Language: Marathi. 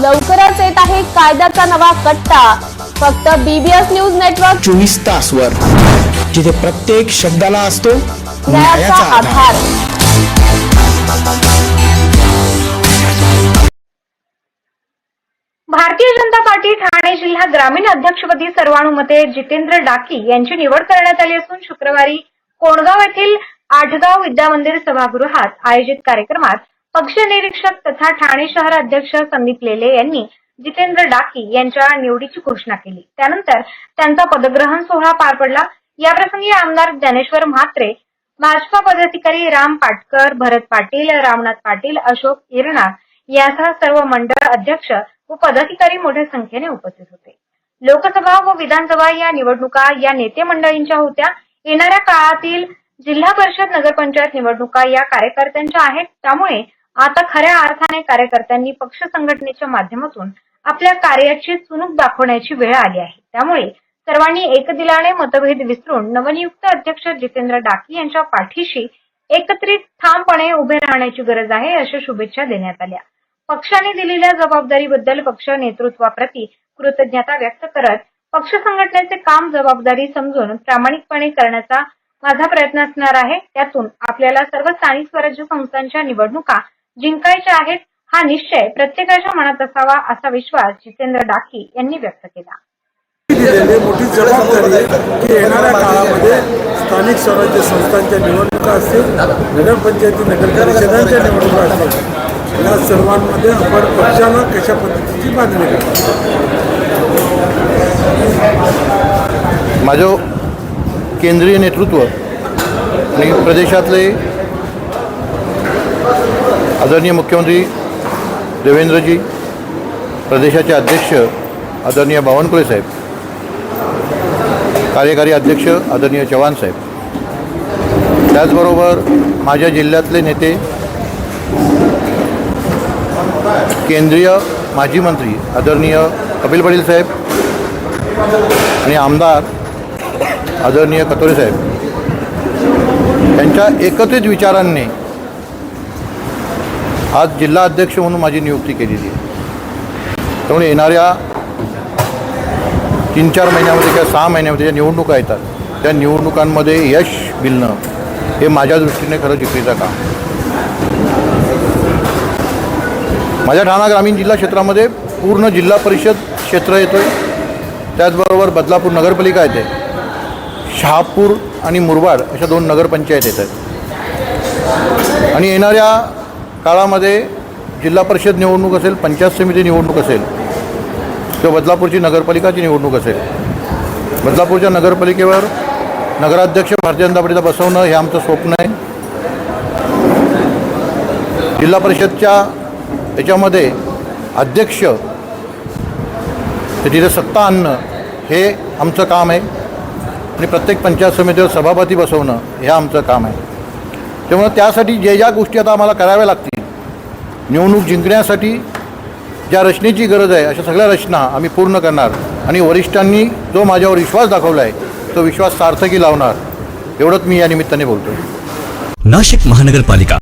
लवकरच येत आहे कायद्याचा नवा कट्टा. फक्त बीबीएस न्यूज नेटवर्क चोवीस तास वर जिथे प्रत्येक शब्दाला असतो न्यायाचा आधार. भारतीय जनता पार्टी ठाणे जिल्हा ग्रामीण अध्यक्षपदी सर्वानुमते जितेंद्र डाकी यांची निवड करण्यात आली असून शुक्रवारी कोणगाव येथील आठगाव विद्यामंदिर सभागृहात आयोजित कार्यक्रमात पक्ष निरीक्षक तथा ठाणे शहर अध्यक्ष संदीप लेले यांनी जितेंद्र डाकी यांच्या निवडीची घोषणा केली. त्यानंतर त्यांचा पदग्रहण सोहळा पार पडला. याप्रसंगी आमदार ज्ञानेश्वर म्हात्रे भाजपा पदाधिकारी राम पाटकर भरत पाटील रामनाथ पाटील अशोक इरणार यासह सर्व मंडळ अध्यक्ष व पदाधिकारी मोठ्या संख्येने उपस्थित होते. लोकसभा व विधानसभा या निवडणुका या नेते मंडळींच्या होत्या. येणाऱ्या काळातील जिल्हा परिषद नगरपंचायत निवडणुका या कार्यकर्त्यांच्या आहेत. त्यामुळे आता खऱ्या अर्थाने कार्यकर्त्यांनी पक्ष संघटनेच्या माध्यमातून आपल्या कार्याची चुणूक दाखवण्याची वेळ आली आहे. त्यामुळे सर्वांनी एकदिलाने मतभेद विसरून नवनियुक्त अध्यक्ष जितेंद्र डाकी यांच्या पाठीशी एकत्रित ठामपणे उभे राहण्याची गरज आहे अशा शुभेच्छा देण्यात आल्या. पक्षाने दिलेल्या जबाबदारीबद्दल पक्ष नेतृत्वाप्रती कृतज्ञता व्यक्त करत पक्ष संघटनेचे काम जबाबदारी समजून प्रामाणिकपणे करण्याचा माझा प्रयत्न असणार आहे. त्यातून आपल्याला सर्व स्थानिक स्वराज्य संस्थांच्या निवडणुका जिंकायच्या आहेत हा निश्चय प्रत्येकाच्या मनात असावा असा विश्वास जितेंद्र डाकी यांनी व्यक्त केला. मोठी जबाबदारी आहे की येणाऱ्या काळामध्ये स्थानिक स्वराज्य संस्थांच्या निवडणुका असतील नगरपंचायती नगर परिषदांच्या निवडणुका असतील या सर्वांमध्ये आपण पक्षाला कशा पद्धतीची बांधणी करतो माझं केंद्रीय नेतृत्व आणि प्रदेशातले आदरणीय मुख्यमंत्री देवेंद्रजी प्रदेशाचे अध्यक्ष आदरणीय बावनकुळे साहेब कार्यकारी अध्यक्ष आदरणीय चव्हाण साहेब. त्याचबरोबर माझ्या जिल्ह्यातले नेते केंद्रीय माजी मंत्री आदरणीय कपिल पाटील साहेब आणि आमदार आदरणीय कतोरे साहेब. यांच्या एकत्रित विचारांनी आज जिल्हा अध्यक्ष म्हणून माझी नियुक्ती केलेली आहे. त्यामुळे येणाऱ्या तीन चार महिन्यामध्ये किंवा सहा महिन्यामध्ये ज्या निवडणुका येतात त्या निवडणुकांमध्ये यश मिळणं हे माझ्या दृष्टीने खरं जिकडीचं काम. माझ्या ठाणा ग्रामीण जिल्हा क्षेत्रामध्ये पूर्ण जिल्हा परिषद क्षेत्र येतो आहे त्याचबरोबर बदलापूर नगरपालिका येते. शहापूर आणि मुरबाड अशा दोन नगरपंचायत येत आहेत आणि येणाऱ्या काळामध्ये जिल्हा परिषद निवडणूक असेल पंचायत समिती निवडणूक असेल किंवा बदलापूरची नगरपालिकाची निवडणूक असेल बदलापूरच्या नगरपालिकेवर नगराध्यक्ष भारतीय जनता पार्टीचा बसवणं हे आमचं स्वप्न आहे. जिल्हा परिषदच्या याच्यामध्ये अध्यक्ष तिथे सत्ता आणणं हे आमचं काम आहे. आणि प्रत्येक पंचायत समितीवर सभापती बसवणं हे आमचं काम आहे. त्यामुळे त्यासाठी जे ज्या गोष्टी आता आम्हाला कराव्या लागतील निवडणूक जिंकण्यासाठी ज्या रचनेची गरज आहे अशा सगळ्या रचना आम्ही पूर्ण करणार. आणि वरिष्ठांनी जो माझ्यावर विश्वास दाखवला आहे तो विश्वास सार्थकी लावणार. एवढंच मी या निमित्ताने बोलतो नाशिक महानगरपालिका.